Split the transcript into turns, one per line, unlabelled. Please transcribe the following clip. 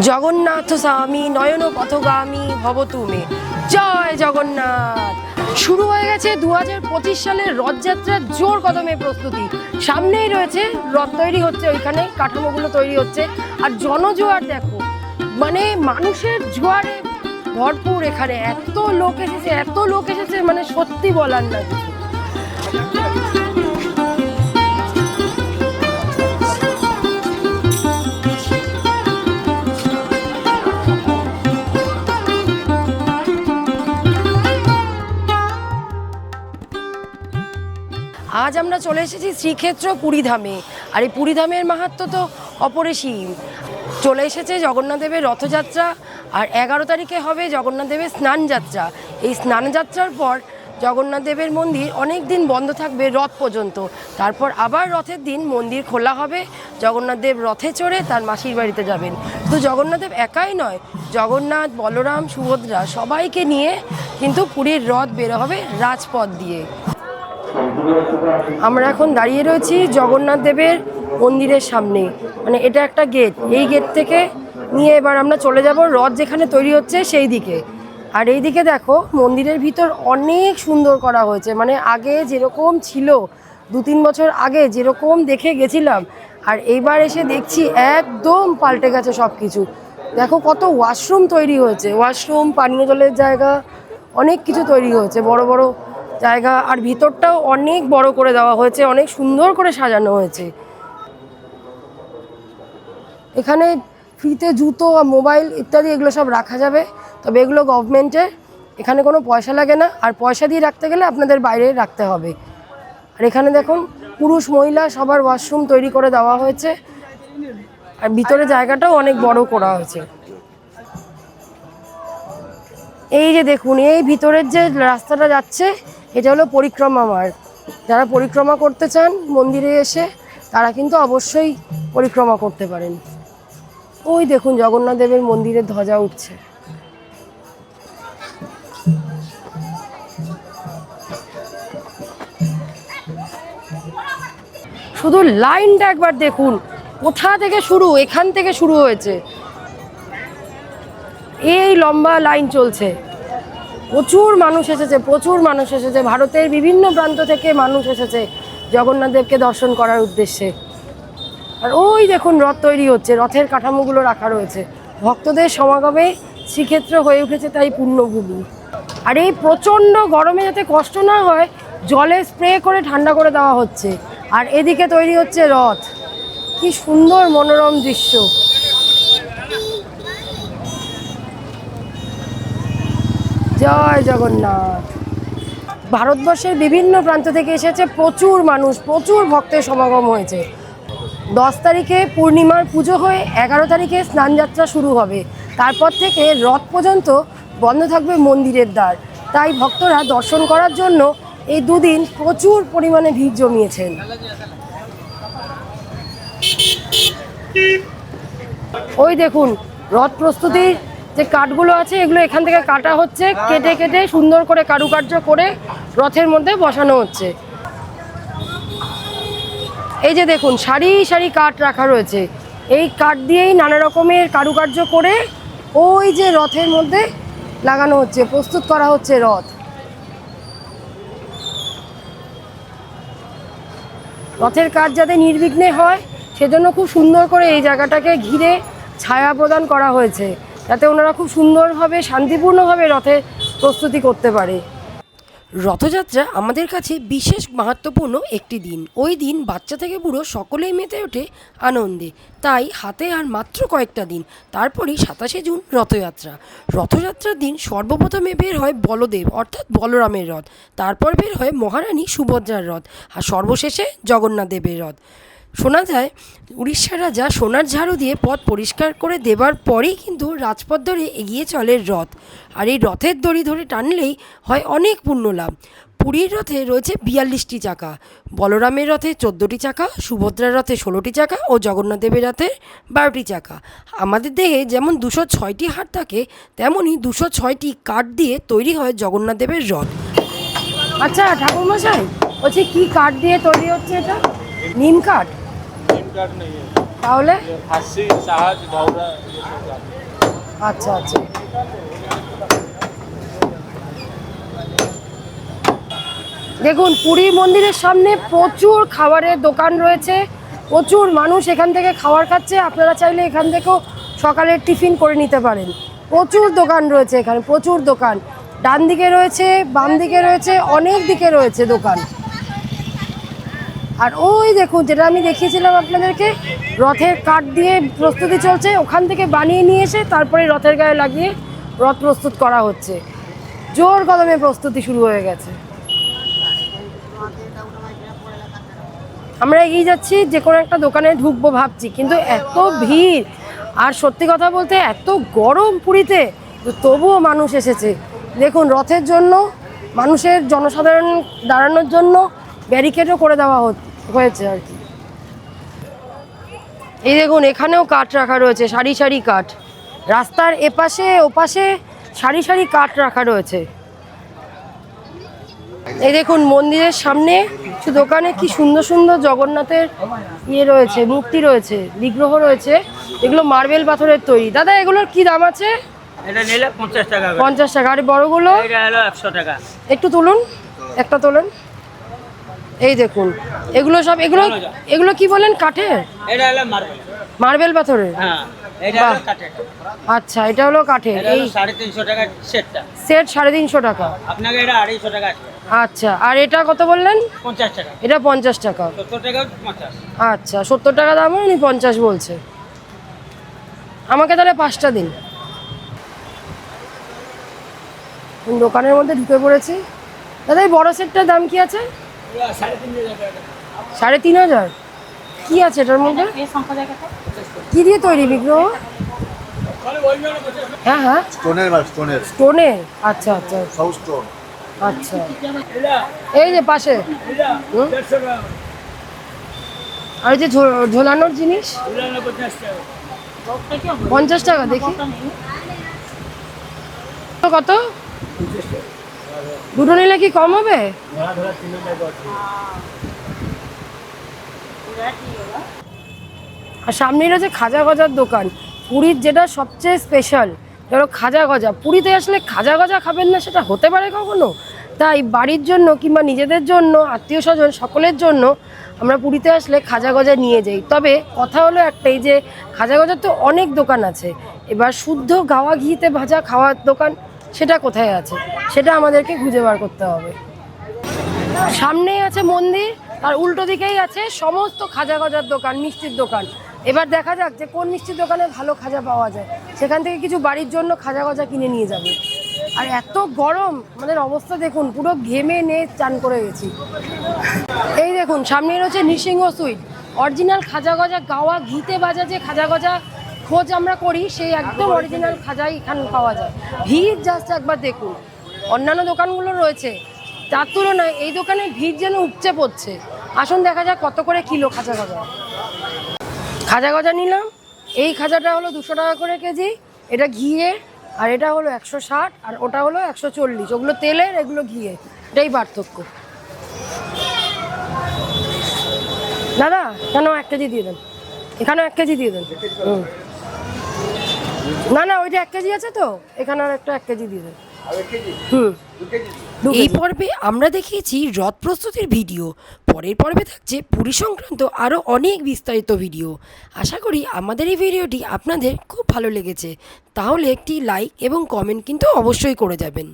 জগন্নাথ স্বামী, নয়ন পথগামী ভব তুমি জয় জগন্নাথ। শুরু হয়ে গেছে দু হাজার পঁচিশ সালের রথযাত্রার জোর কদমে প্রস্তুতি। সামনেই রয়েছে রথ তৈরি হচ্ছে ওইখানে, কাঠামোগুলো তৈরি হচ্ছে। আর জনজোয়ার দেখো মানে মানুষের জোয়ারে ভরপুর এখানে। এত লোক এসেছে, এত লোক এসেছে মানে সত্যি বলার না কিছু। আজ আমরা চলে এসেছি শ্রীক্ষেত্র পুরীধামে। আর এই পুরীধামের মাহাত্ম তো অপরিসীম। চলে এসেছে জগন্নাথদেবের রথযাত্রা, আর এগারো তারিখে হবে জগন্নাথদেবের স্নানযাত্রা। এই স্নানযাত্রার পর জগন্নাথদেবের মন্দির অনেক দিন বন্ধ থাকবে রথ পর্যন্ত। তারপর আবার রথের দিন মন্দির খোলা হবে। জগন্নাথদেব রথে চড়ে তার মাসির বাড়িতে যাবেন। তো জগন্নাথদেব একাই নয়, জগন্নাথ, বলরাম, সুভদ্রা সবাইকে নিয়ে কিন্তু পুরীর রথ বেরো হবে রাজপথ দিয়ে। আমরা এখন দাঁড়িয়ে রয়েছি জগন্নাথ দেবের মন্দিরের সামনে। মানে এটা একটা গেট এই গেট থেকে নিয়ে এবার আমরা চলে যাব। রথ যেখানে তৈরি হচ্ছে সেই দিকে। আর এই দিকে দেখো, মন্দিরের ভিতর অনেক সুন্দর করা হয়েছে। মানে আগে যেরকম ছিল, দু তিন বছর আগে যেরকম দেখে গেছিলাম, আর এইবার এসে দেখছি একদম পাল্টে গেছে সব কিছু দেখো কত ওয়াশরুম তৈরি হয়েছে। ওয়াশরুম পানীয় জলের জায়গা, অনেক কিছু তৈরি হয়েছে। বড় বড় জায়গা আর ভিতরটাও অনেক বড় করে দেওয়া হয়েছে, অনেক সুন্দর করে সাজানো হয়েছে। এখানে ফ্রিতে জুতো মোবাইল ইত্যাদি এগুলো সব রাখা যাবে, তবে এগুলো গভর্নমেন্টের এখানে কোনো পয়সা লাগে না, আর পয়সা দিয়ে রাখতে গেলে আপনাদের বাইরে রাখতে হবে। আর এখানে দেখুন, পুরুষ মহিলা সবার ওয়াশরুম তৈরি করে দেওয়া হয়েছে, আর ভিতরে জায়গাটাও অনেক বড় করা হয়েছে। এই যে দেখুন, এই ভিতরের যে রাস্তাটা যাচ্ছে এটা হলো পরিক্রমা মার্গ যারা পরিক্রমা করতে চান, মন্দিরে এসে, তারা কিন্তু অবশ্যই পরিক্রমা করতে পারেন। ওই দেখুন জগন্নাথ দেবের মন্দিরের ধ্বজা উঠছে। শুধু লাইনটা একবার দেখুন, কোথা থেকে শুরু, এখান থেকে শুরু হয়েছে। এই লম্বা লাইন চলছে। প্রচুর মানুষ এসেছে, প্রচুর মানুষ এসেছে। ভারতের বিভিন্ন প্রান্ত থেকে মানুষ এসেছে জগন্নাথদেবকে দর্শন করার উদ্দেশ্যে। আর ওই দেখুন রথ তৈরি হচ্ছে, রথের কাঠামোগুলো রাখা রয়েছে। ভক্তদের সমাগমে শ্রীক্ষেত্র হয়ে উঠেছে তাই পুণ্যভূমি আর এই প্রচণ্ড গরমে যাতে কষ্ট না হয়, জলে স্প্রে করে ঠান্ডা করে দেওয়া হচ্ছে। আর এদিকে তৈরি হচ্ছে রথ। কি সুন্দর মনোরম দৃশ্য। জয় জগন্নাথ। ভারতবর্ষের বিভিন্ন প্রান্ত থেকে এসেছে প্রচুর মানুষ, প্রচুর ভক্তের সমাগম হয়েছে। দশ তারিখে পূর্ণিমার পুজো হয়ে এগারো তারিখে স্নানযাত্রা শুরু হবে। তারপর থেকে রথ পর্যন্ত বন্ধ থাকবে মন্দিরের দ্বার। তাই ভক্তরা দর্শন করার জন্য এই দুদিন প্রচুর পরিমাণে ভিড় জমিয়েছেন। ওই দেখুন, রথ প্রস্তুতির যে কাঠগুলো আছে, এগুলো এখান থেকে কাটা হচ্ছে, কেটে কেটে সুন্দর করে কারুকার্য করে রথের মধ্যে বসানো হচ্ছে। এই যে দেখুন, সারি সারি কাঠ রাখা রয়েছে। এই কাঠ দিয়েই নানা রকমের কারুকার্য করে ওই যে রথের মধ্যে লাগানো হচ্ছে, প্রস্তুত করা হচ্ছে রথ। রথের কাজ যাতে নির্বিঘ্নে হয়, সেজন্য খুব সুন্দর করে এই জায়গাটাকে ঘিরে ছায়া প্রদান করা হয়েছে। যাতে ওনারা খুব সুন্দরভাবে, শান্তিপূর্ণভাবে রথে প্রস্তুতি করতে পারে। রথযাত্রা আমাদের কাছে বিশেষ মাহাত্মপূর্ণ একটি দিন। ওই দিন বাচ্চা থেকে বুড়ো সকলেই মেতে ওঠে আনন্দে। তাই হাতে আর মাত্র কয়েকটা দিন, তারপরেই সাতাশে জুন রথযাত্রা। রথযাত্রার দিন সর্বপ্রথমে বের হয় বলদেব, অর্থাৎ বলরামের রথ। তারপর বের হয় মহারানী সুভদ্রার রথ, আর সর্বশেষে জগন্নাথ দেবের রথ। শোনা যায়, উড়িষ্যার রাজা সোনার ঝাড়ু দিয়ে পথ পরিষ্কার করে দেবার পরেই কিন্তু রাজপথ ধরে এগিয়ে চলে রথ। আর এই রথের দড়ি ধরে টানলেই হয় অনেক পুণ্য লাভ। পুরীর রথে রয়েছে বিয়াল্লিশটি চাকা, বলরামের রথে চোদ্দোটি চাকা, সুভদ্রার রথে ষোলোটি চাকা ও জগন্নাথদেবের রথে বারোটি চাকা। আমাদের দেহে যেমন দুশো ছয়টি হাট থাকে, তেমনই দুশো ছয়টি কাঠ দিয়ে তৈরি হয় জগন্নাথদেবের রথ। আচ্ছা ঠাকুরমশাই, বলছি কী কাঠ দিয়ে তৈরি হচ্ছে এটা? নিম কাঠ? তাহলে? আচ্ছা আচ্ছা। দেখুন পুরী মন্দিরের সামনে প্রচুর খাবারের দোকান রয়েছে। প্রচুর মানুষ এখান থেকে খাবার খাচ্ছে। আপনারা চাইলে এখান থেকেও সকালের টিফিন করে নিতে পারেন। প্রচুর দোকান রয়েছে এখানে প্রচুর দোকান। ডান দিকে রয়েছে বাম দিকে রয়েছে অনেক দিকে রয়েছে দোকান। আর ওই দেখুন, যেটা আমি দেখিয়েছিলাম আপনাদেরকে, রথের কাঠ দিয়ে প্রস্তুতি চলছে, ওখান থেকে বানিয়ে নিয়ে এসে তারপরে রথের গায়ে লাগিয়ে রথ প্রস্তুত করা হচ্ছে। জোর কদমে প্রস্তুতি শুরু হয়ে গেছে। আমরা এগিয়ে যাচ্ছি, যে কোনো একটা দোকানে ঢুকবো ভাবছি, কিন্তু এত ভিড়। আর সত্যি কথা বলতে, এত গরম পুরীতে তবুও মানুষ এসেছে। দেখুন, রথের জন্য, মানুষের জনসাধারণ দাঁড়ানোর জন্য ব্যারিকেডও করে দেওয়া হত- হয়েছে আর কি। এই দেখুন এখানেও কাঠ রাখা রয়েছে সারি সারি কাঠ। রাস্তার এপাশে ওপাশে সারি সারি কাঠ রাখা রয়েছে। এই দেখুন মন্দিরের সামনে কিছু দোকানে কি সুন্দর সুন্দর জগন্নাথের ইয়ে রয়েছে মূর্তি রয়েছে বিগ্রহ রয়েছে। এগুলো মার্বেল পাথরের তৈরি। দাদা এগুলোর কি দাম আছে?
এটা নিলে পঞ্চাশ টাকা
পঞ্চাশ টাকা। আর বড়গুলো?
একশো টাকা।
একটু তুলুন একটা তোলেন। এই দেখুন এগুলো সব এগুলো এগুলো কি বলেন কাঠের?
এটা হলো মার্বেল।
মার্বেল পাথরের?
হ্যাঁ এটা হলো কাঠের।
আচ্ছা এটা হলো কাঠের এই
টাকা সেটটা।
সেট সাড়ে তিনশো টাকা।
আপনাকে এটা আড়াইশো টাকা
আচ্ছা আর এটা কত বললেন?
টাকা।
এটা পঞ্চাশ টাকা। আচ্ছা সত্তর টাকা দাম উনি পঞ্চাশ বলছে। আমাকে তাহলে পাঁচটা দিন। দোকানের মধ্যে ঢুকে পড়েছি। দাদা এই বড় সেটটার দাম কি আছে?
সাড়ে তিন
হাজার? কি আছে এটার মধ্যে? কি দিয়ে তৈরি বিগ্রহ? হ্যাঁ হ্যাঁ।
স্টোনের স্টোনের।
স্টোনের? আচ্ছা আচ্ছা।
South stone.
আচ্ছা। এই যে পাশে। আর এই যে ঝো- ঝোলানোর জিনিস? পঞ্চাশ টাকা দেখি। কত? দুটো নিলে কি কম হবে? আর সামনেই রয়েছে খাজা গজার দোকান, পুরীর যেটা সবচেয়ে স্পেশাল ধরো খাজা গজা, পুরীতে আসলে খাজা গজা খাবেন না সেটা হতে পারে কখনো? তাই বাড়ির জন্য কিংবা নিজেদের জন্য আত্মীয় স্বজন সকলের জন্য আমরা পুরীতে আসলে খাজা গজা নিয়ে যাই। তবে কথা হলো একটাই যে, খাজা গজার তো অনেক দোকান আছে। এবার শুদ্ধ গাওয়া ঘিতে ভাজা খাওয়ার দোকান সেটা কোথায় আছে? সেটা আমাদেরকে খুঁজে বার করতে হবে। সামনেই আছে মন্দির, আর উল্টো দিকেই আছে সমস্ত খাজা গজার দোকান, মিষ্টির দোকান। এবার দেখা যাক যে কোন মিষ্টির দোকানে ভালো খাজা পাওয়া যায়। সেখান থেকে কিছু বাড়ির জন্য খাজা গজা কিনে নিয়ে যাবে। আর এত গরম, আমাদের অবস্থা দেখুন, পুরো ঘেমে নে চান করে গেছি। এই দেখুন সামনে রয়েছে নৃসিংহ সুইট। অরিজিনাল খাজা গজা, গাওয়া, ঘিতে বাজা যে খাজা গজা খোঁজ আমরা করি, সেই একদম অরিজিনাল খাজাই এখানে পাওয়া যায়। ভিড় জাস্ট একবার দেখুন। অন্যান্য দোকানগুলো রয়েছে, তার তুলনায় এই দোকানে ভিড় যেন উপচে পড়ছে। আসুন দেখা যাক কত করে কিলো খাজা গজা। খাজা গজা নিলাম। এই খাজাটা হলো দুশো টাকা করে কেজি। এটা ঘিয়ে, আর এটা হলো একশো ষাট, আর ওটা হলো একশো চল্লিশ। ওগুলো তেলের, এগুলো ঘিয়ে। এটাই পার্থক্য। দাদা কেন এক কেজি দিয়ে দেন। এখানেও এক কেজি দিয়ে দেন। হুম। না না ওইটা এক কেজি আছে তো। এখানে আর একটা এক কেজি দিয়ে দেন। হুম।
এই পর্বে আমরা দেখিয়েছি রথ প্রস্তুতির ভিডিও। পরের পর্বে থাকছে পুরী সংক্রান্ত আরও অনেক বিস্তারিত ভিডিও। আশা করি আমাদের এই ভিডিওটি আপনাদের খুব ভালো লেগেছে। তাহলে একটি লাইক এবং কমেন্ট কিন্তু অবশ্যই করে যাবেন।